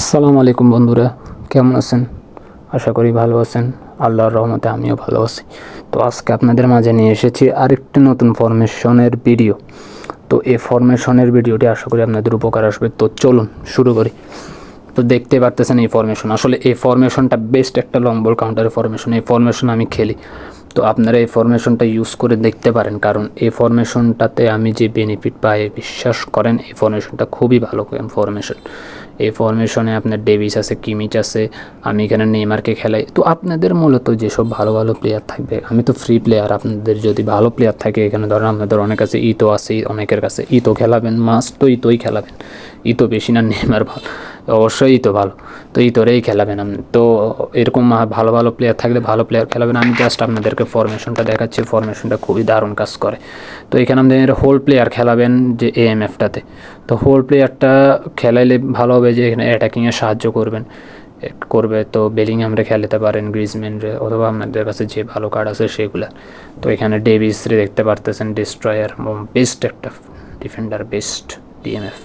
আসসালামু আলাইকুম বন্ধুরা, কেমন আছেন? আশা করি ভালো আছেন। আল্লাহর রহমতে আমিও ভালো আছি। তো আজকে আপনাদের মাঝে নিয়ে এসেছি আরেকটি নতুন ফরমেশনের ভিডিও তো এই ফরমেশনের ভিডিওটি আশা করি আপনাদের উপকার আসবে। তো চলুন শুরু করি। তো দেখতে পারতেছেন এই ফরমেশন আসলে এই ফরমেশনটা বেস্ট একটা লং বল কাউন্টার ফরমেশন এই ফরমেশন আমি খেলি। তো আপনারা এই ফরমেশনটা ইউজ করে দেখতে পারেন। কারণ এই ফরমেশনটাতে আমি যে বেনিফিট পাই, বিশ্বাস করেন, এই ফরমেশনটা খুবই ভালো ফরমেশন এই ফরমেশনে আপনার ডেভিস আছে কিমিচ আছে, আমি এখানে নেইমারকে খেলাই। তো আপনাদের মূলত যেসব ভালো ভালো প্লেয়ার থাকবে, আমি তো ফ্রি প্লেয়ার আপনাদের যদি ভালো প্লেয়ার থাকে এখানে, ধরেন আপনাদের অনেক আছে ইতো আছে, অনেকের কাছে ইতো খেলাবেন মাস্ট তো ইতোই খেলাবেন। ইতো বেশি না নেইমার ভালো। অবশ্যই তো ভালো। তো ইতোরেই খেলাবেন আপনি। তো এরকম ভালো ভালো প্লেয়ার থাকলে ভালো প্লেয়ার খেলাবেন। আমি জাস্ট আপনাদেরকে ফরমেশনটা দেখাচ্ছি। ফরমেশনটা খুবই দারুণ কাজ করে। তো এখানে আমাদের হোল প্লেয়ার খেলাবেন যে এএমএফটাতে তো হোল প্লেয়ারটা খেলাইলে ভালো হবে যে এখানে অ্যাটাকিংয়ে সাহায্য করবেন। করবে তো বেলিং আমরা খেলাতে পারেন গ্রিজম্যানরে অথবা আপনাদের কাছে যে ভালো কার্ড আছে সেগুলো। তো এখানে ডেভিস রে দেখতে পারতেছেন ডিস্ট্রয়ার বেস্ট একটা ডিফেন্ডার বেস্ট ডিএমএফ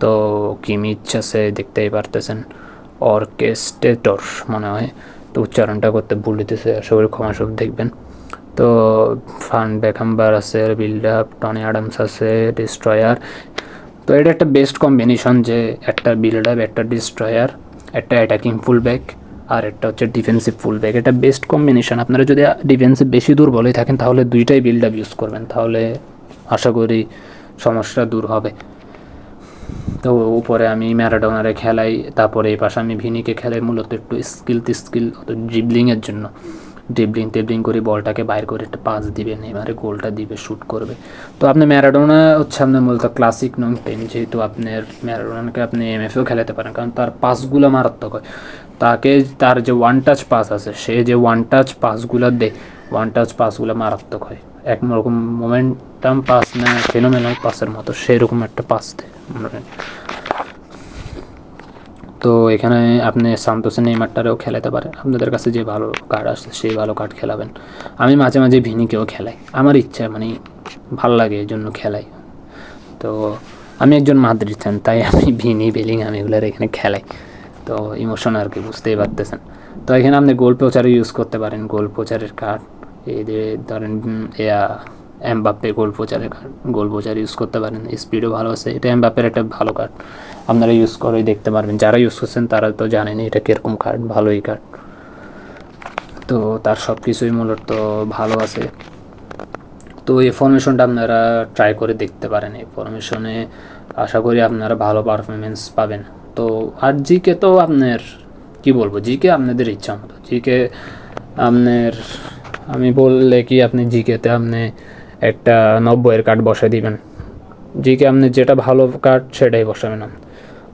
তো কিমিচ আছে দেখতেই পারতেছেন। অর্কেস্টেটর মনে হয়। তো উচ্চারণটা করতে ভুল দিতেছে আশা করি ক্ষমা সব দেখবেন। তো ফান বেখাম্বার আছে, বিল্ড আপ, টনি অ্যাডামস আছে, ডিস্ট্রয়ার। তো এটা একটা বেস্ট কম্বিনেশন যে একটা বিল্ড আপ, একটা ডিস্ট্রয়ার, একটা অ্যাটাকিং ফুল ব্যাক আর একটা হচ্ছে ডিফেন্সিভ ফুল ব্যাক এটা বেস্ট কম্বিনেশন। আপনারা যদি ডিফেন্সিভ বেশি দুর্বলই থাকেন, তাহলে দুইটাই বিল্ড আপ ইউজ করবেন। তাহলে আশা করি সমস্যা দূর হবে। তো উপরে আমি ম্যারাডোনারে খেলাই, তারপরে এই পাশে আমি ভিনিকে খেলাই, মূলত একটু স্কিল স্কিল ড্রিবলিংয়ের জন্য। ড্রিবলিং টেবলিং করে বলটাকে বাইর করে একটা পাস দিবে এবারে গোলটা দিবে শ্যুট করবে। তো আপনি ম্যারাডোনা হচ্ছে আপনার মূলত ক্লাসিক নং টেন যেহেতু আপনার ম্যারাডোনাকে আপনি এমএফেও খেলাতে পারেন, কারণ তার পাসগুলো মারাত্মক হয়। তাকে, তার যে ওয়ান টাচ পাস আছে, সে যে ওয়ান টাচ পাসগুলো দেয় ওয়ান টাচ পাসগুলো মারাত্মক হয়। একরকম মোমেন্টাম পাস না ফেনোমেনাল পাসের মতো, সেরকম একটা পাস তো এখানে আপনি সান্তোসে নেইমারটারেও খেলাতে পারেন। আপনাদের কাছে যে ভালো কার্ড আসছে, সেই ভালো কার্ড খেলাবেন। আমি মাঝে মাঝে ভিনিকেও খেলাই। আমার ইচ্ছা মানে ভালো লাগে এই জন্য খেলাই। তো আমি একজন মাদ্রিদ ফ্যান তাই আমি ভিনি, বেলিং, আমি এগুলোর এখানে খেলাই। তো ইমোশন আর কি, বুঝতেই পারতেছেন। তো এখানে আপনি গোল প্রচারে ইউজ করতে পারেন গোল প্রচারের কার্ড যে ধরেন এয়া এমবাপ্পে গোল প্রচারের কার্ড গোল প্রচার ইউজ করতে পারেন স্পিডও ভালো আছে। এটা এমবাপ্পের একটা ভালো কার্ড আপনারা ইউজ করেই দেখতে পারবেন। যারা ইউজ করছেন, তারা তো জানেনই এটা কীরকম কার্ড ভালোই কার্ড তো তার সব কিছুই মূলত ভালো আছে। তো এই ফরমেশনটা আপনারা ট্রাই করে দেখতে পারেন। এই ফরমেশনে আশা করি আপনারা ভালো পারফরমেন্স পাবেন। তো আর জিকে তো আপনার, কি বলব? জিকে আপনাদের ইচ্ছা মতো। জিকে আপনার আমি বললে কি আপনি জিকেতে আপনি একটা নব্বইয়ের কার্ড বসাই দিবেন? জিকে আপনি যেটা ভালো কার্ড সেটাই বসাবেন।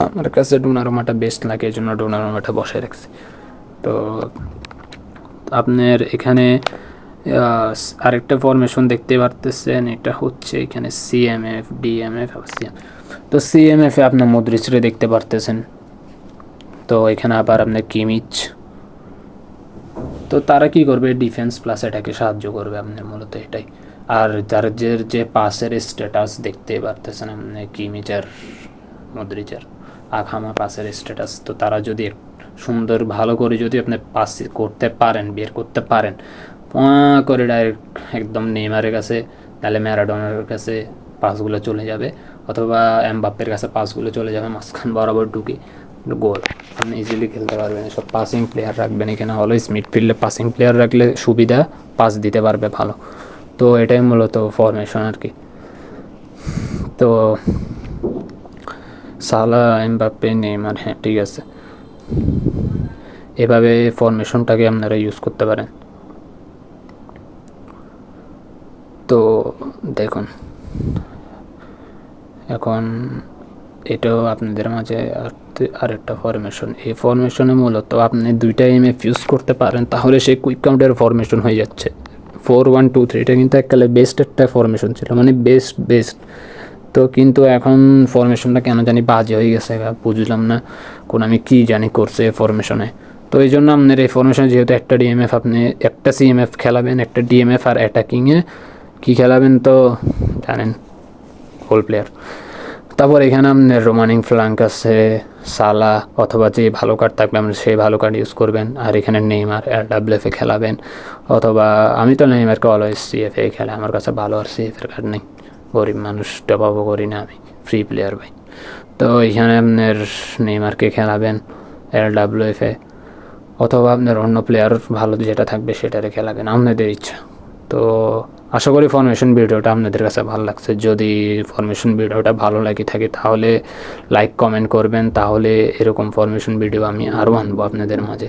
আমার কাছে ডোনারোমাটা বেস্ট লাগে, এই জন্য ডোনারোমাটা বসাই রাখছি। তো আপনার এখানে আরেকটা ফরমেশন দেখতে পারতেছেন, এটা হচ্ছে এখানে সিএমএফ ডিএমএফ সিএম তো সিএমএফে আপনার মুদ্রিচরে দেখতে পারতেছেন। তো এখানে আবার আপনার কিমিচ তো তারা কি করবে? ডিফেন্স প্লাস এটাকে সাহায্য করবে আপনার মূলত এটাই। আর যে যে পাসের স্ট্যাটাস দেখতে পারতেছেন আপনি, কিমিচার, মদ্রিচার, আখামা পাসের স্ট্যাটাস তো তারা যদি সুন্দর ভালো করে যদি আপনি পাস করতে পারেন, বের করতে পারেন করে ডাইরেক্ট একদম নেইমারের কাছে, তাহলে ম্যারাডোনার কাছে পাসগুলো চলে যাবে, অথবা এমবাপ্পের কাছে পাসগুলো চলে যাবে, মাঝখান বরাবর ঢুকে, গোল। আপনি ইজিলি খেলতে পারবেন সব পাসিং প্লেয়ার রাখবেন এখানে অলওয়েজ মিডফিল্ডে পাসিং প্লেয়ার রাখলে সুবিধা পাস দিতে পারবে ভালো। তো এটাই মূলত ফরমেশন আর কি। তো সালা, এমবাপ্পে, নেইমার হ্যাঁ ঠিক আছে। এভাবে ফরমেশনটাকে আপনারা ইউজ করতে পারেন। তো দেখুন, এখন এটাও আপনাদের মাঝে আরেকটা ফরমেশন এই ফরমেশনে মূলত আপনি দুইটা এমএফ ইউজ করতে পারেন, তাহলে সেই কুইক কাউন্টের ফরমেশন হয়ে যাচ্ছে। ফোর ওয়ান টু থ্রি এটা কিন্তু এককালে বেস্ট একটা ফরমেশন ছিল মানে বেস্ট বেস্ট তো কিন্তু এখন ফরমেশনটা কেন জানি বাজে হয়ে গেছে বুঝলাম না কোন আমি কী জানি করছে এই ফরমেশনে তো এই জন্য আপনার এই ফরমেশন যেহেতু একটা ডিএমএফ আপনি একটা সিএমএফ খেলাবেন, একটা ডিএমএফ আর অ্যাটাকিংয়ে কী খেলাবেন তো জানেন হোল প্লেয়ার তারপর এখানে আপনার রোমানিং ফ্লাঙ্ক আছে সালা অথবা যে ভালো কার্ড থাকবে আমরা সেই ভালো কার্ড ইউজ করবেন। আর এখানে নেইমার এল ডাব্লিউএফে খেলাবেন। অথবা আমি তো নেইমারকে অলওয়েজ সিএফে খেলে আমার কাছে ভালো আর সিএফের কার্ড নেই। গরিব মানুষ টপাবও করি না আমি ফ্রি প্লেয়ার ভাই। তো এখানে আপনার নেইমারকে খেলাবেন এল ডাব্লিউএফে অথবা আপনার অন্য প্লেয়ার ভালো যেটা থাকবে, সেটারে খেলাবেন, আপনাদের ইচ্ছা। তো আশা করি ফরমেশন ভিডিওটা আপনাদের কাছে ভালো লাগছে। যদি ফরমেশন ভিডিওটা ভালো লাগে থাকে, তাহলে লাইক কমেন্ট করবেন। তাহলে এরকম ফরমেশন ভিডিও আমি আরও আনব আপনাদের মাঝে।